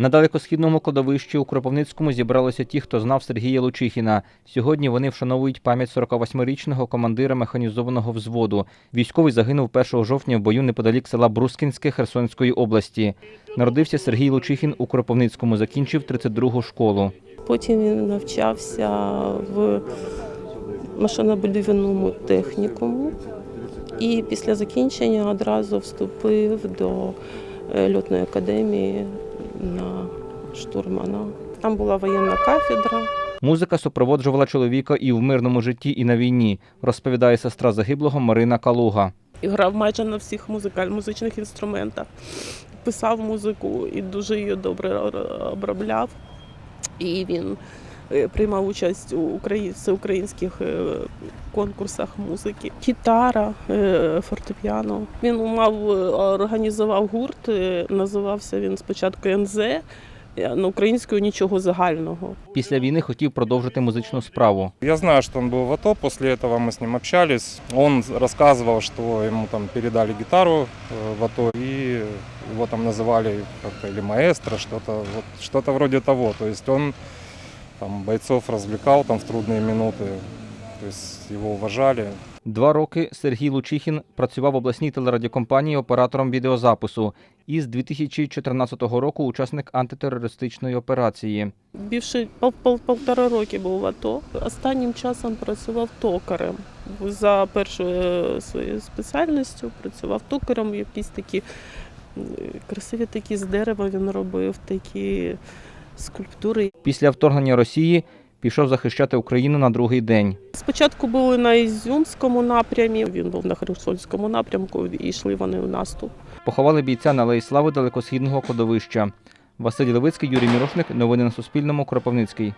На далекосхідному кладовищі у Кропивницькому зібралися ті, хто знав Сергія Лучихіна. Сьогодні вони вшановують пам'ять 48-річного командира механізованого взводу. Військовий загинув 1 жовтня в бою неподалік села Брускінське Херсонської області. Народився Сергій Лучихін у Кропивницькому, закінчив 32-гу школу. Потім він навчався в машинобудівному технікуму і після закінчення одразу вступив до е, льотної академії штурмана. Там була воєнна кафедра. Музика супроводжувала чоловіка і в мирному житті, і на війні, розповідає сестра загиблого Марина Калуга. І грав майже на всіх музикаль, музичних інструментах. Писав музику і дуже її добре обробляв. І він е, приймав участь у всеукраїнських е, конкурсах музики. Гітара, е, фортепіано. Він мав організував гурт, називався він спочатку НЗ, українською нічого загального. Після війни хотів продовжити музичну справу. Я знаю, что он был в АТО, после этого мы с ним общались. Он рассказывал, что ему там передали гитару э, в АТО, и его там называли как-то или маэстро, что-то вот, что-то вроде того. То есть он там бойцов развлекал там в трудные минуты, то есть его уважали. Два роки Сергій Лучихін працював в обласній телерадіокомпанії оператором відеозапису. І з 2014 року учасник антитерористичної операції. Більше пол, пол, полтора роки був в АТО. Останнім часом працював токарем. За першою своєю спеціальністю працював токарем. Якісь такі красиві такі з дерева він робив, такі скульптури. Після вторгнення Росії пішов захищати Україну на другий день. Спочатку були на Ізюмському напрямі, він був на Херсонському напрямку і йшли вони в наступ. Поховали бійця на Алеї Слави далекосхідного кладовища. Василь Левицький, Юрій Мірошник. Новини на Суспільному. Кропивницький.